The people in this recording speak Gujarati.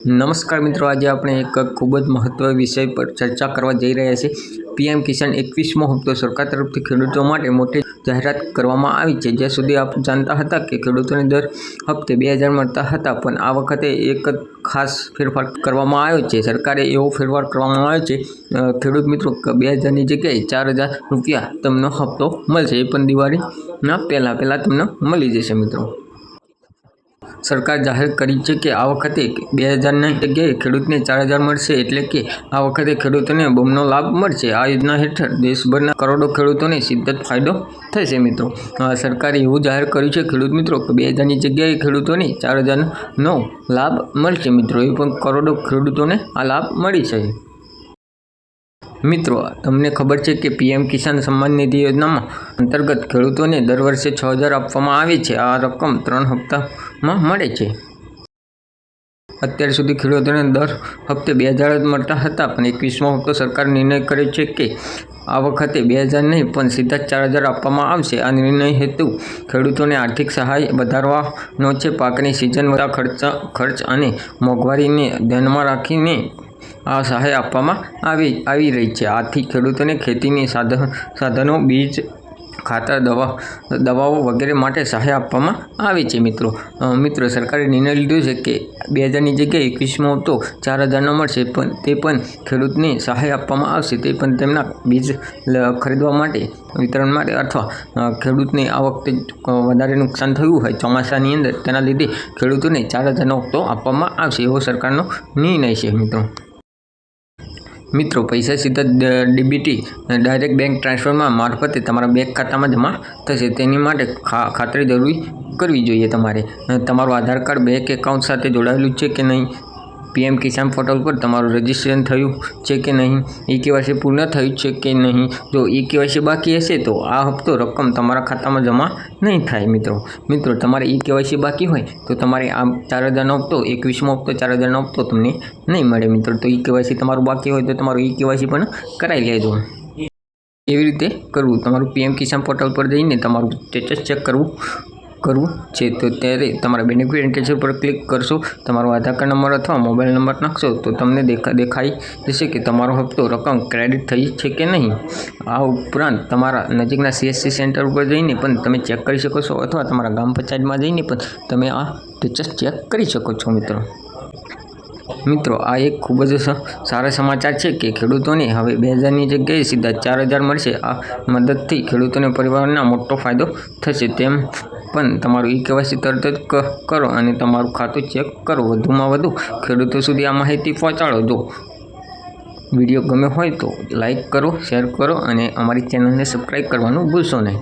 નમસ્કાર મિત્રો, આજે આપણે એક ખૂબ જ મહત્વ વિષય પર ચર્ચા કરવા જઈ રહ્યા છીએ. પીએમ કિસાન એકવીસમો હપ્તો સરકાર તરફથી ખેડૂતો માટે મોટી જાહેરાત કરવામાં આવી છે. જ્યાં સુધી આપ જાણતા હતા કે ખેડૂતોને દર હપ્તે બે હજાર મળતા હતા, પણ આ વખતે એક ખાસ ફેરફાર કરવામાં આવ્યો છે. સરકારે એવો ફેરફાર કરવામાં આવ્યો છે ખેડૂત મિત્રો બે હજારની જગ્યાએ ચાર હજાર રૂપિયા તમને હપ્તો મળશે. એ પણ દિવાળીના પહેલાં પહેલાં તમને મળી જશે મિત્રો. સરકાર જાહેર કરી છે કે આ વખતે બે હજારની જગ્યાએ ખેડૂતને ચાર હજાર મળશે એટલે કે આ વખતે ખેડૂતોને બમણો લાભ મળશે. આ યોજના હેઠળ દેશભરના કરોડો ખેડૂતોને સીધો ફાયદો થશે મિત્રો. સરકારે એવું જાહેર કર્યું છે, ખેડૂત મિત્રો, કે બે હજારની જગ્યાએ ખેડૂતોને ચાર હજારનો લાભ મળશે મિત્રો. એ પણ કરોડો ખેડૂતોને આ લાભ મળી છે મિત્રો, તમને ખબર છે કે પીએમ કિસાન સન્માન નિધિ યોજનામાં અંતર્ગત ખેડૂતોને દર વર્ષે છ હજાર આપવામાં આવે છે. આ રકમ ત્રણ હપ્તામાં મળે છે. અત્યાર સુધી ખેડૂતોને દર હપ્તે બે હજાર જ મળતા હતા, પણ એકવીસમો હપ્તો સરકાર નિર્ણય કર્યો છે કે આ વખતે બે હજાર નહીં, પણ સીધા ચાર હજાર આપવામાં આવશે. આ નિર્ણય હેતુ ખેડૂતોને આર્થિક સહાય વધારવાનો છે. પાકની સિઝન વધતા ખર્ચ ખર્ચ અને મોંઘવારીને ધ્યાનમાં રાખીને આ સહાય આપવામાં આવી આવી રહી છે. આથી ખેડૂતોને ખેતીની સાધન સાધનો, બીજ, ખાતર, દવા, દવાઓ વગેરે માટે સહાય આપવામાં આવે છે, મિત્રો. મિત્રો, સરકારે નિર્ણય લીધો છે કે બે હજારની જગ્યાએ એકવીસમો તો ચાર હજારનો મળશે, પણ તે પણ ખેડૂતને સહાય આપવામાં આવશે. તે પણ તેમના બીજ ખરીદવા માટે, વિતરણ માટે અથવા ખેડૂતને આ વખતે વધારે નુકસાન થયું હોય ચોમાસાની અંદર, તેના લીધે ખેડૂતોને ચાર હજારનો હપ્તો આપવામાં આવશે એવો સરકારનો નિર્ણય છે, મિત્રો. મિત્રો, પૈસા સીધા ડીબીટી ડાયરેક્ટ બેંક ટ્રાન્સફરમાં મારફતે તમારા બેંક ખાતામાં જમા થશે. તેની માટે ખાતરી જરૂરી કરવી જોઈએ તમારે. તમારું આધાર કાર્ડ બેંક એકાઉન્ટ સાથે જોડાયેલું છે કે નહીં? પીએમ કિસાન પોર્ટલ પર તમારું રજિસ્ટ્રેશન થયું છે કે નહીં? ઈ કેવાયસી પૂર્ણ થયું છે કે નહીં? જો ઈ કેવાયસી બાકી હશે તો આ હપ્તો રકમ તમારા ખાતામાં જમા નહીં થાય મિત્રો. મિત્રો, તમારે ઈ કેવાયસી બાકી હોય તો તમારે આ ચાર હજારનો હપ્તો, એકવીસમો હપ્તો, ચાર હજારનો હપ્તો તમને નહીં મળે મિત્રો. તો ઈ કેવાયસી તમારું બાકી હોય તો તમારું ઈ કેવાયસી પણ કરાવી લેજો. એવી રીતે કરવું. તમારું પીએમ કિસાન પોર્ટલ પર જઈને તમારું સ્ટેટસ ચેક કરવું. કરવું છે, તો ત્યારે તમારા બેનિફિટ પર ક્લિક કરશો. તમારો આધાર કાર્ડ નંબર અથવા મોબાઈલ નંબર નાખશો, તો તમને દેખા, દેખાઈ જશે કે તમારો હપ્તો રકમ ક્રેડિટ થઈ છે કે નહીં. આ ઉપરાંત તમારા નજીકના સીએસસી સેન્ટર ઉપર જઈને પણ તમે ચેક કરી શકો છો અથવા તમારા ગ્રામ પંચાયતમાં જઈને પણ તમે આ ટીચર્સ ચેક કરી શકો છો, મિત્રો. મિત્રો, આ એક ખૂબ જ સારા સમાચાર છે કે ખેડૂતોને હવે બે હજારની જગ્યાએ સીધા ચાર હજાર મળશે. આ મદદથી ખેડૂતોને પરિવારને મોટો ફાયદો થશે. તેમ પણ તમારું ઈ કેવાયસી તરત જ કરો અને તમારું ખાતું ચેક કરો. વધુમાં વધુ ખેડૂતો સુધી આ માહિતી પહોંચાડો. જો વીડિયો ગમે હોય તો લાઈક કરો શેર કરો અને અમારી ચેનલને સબસ્ક્રાઈબ કરવાનું ભૂલશો નહીં.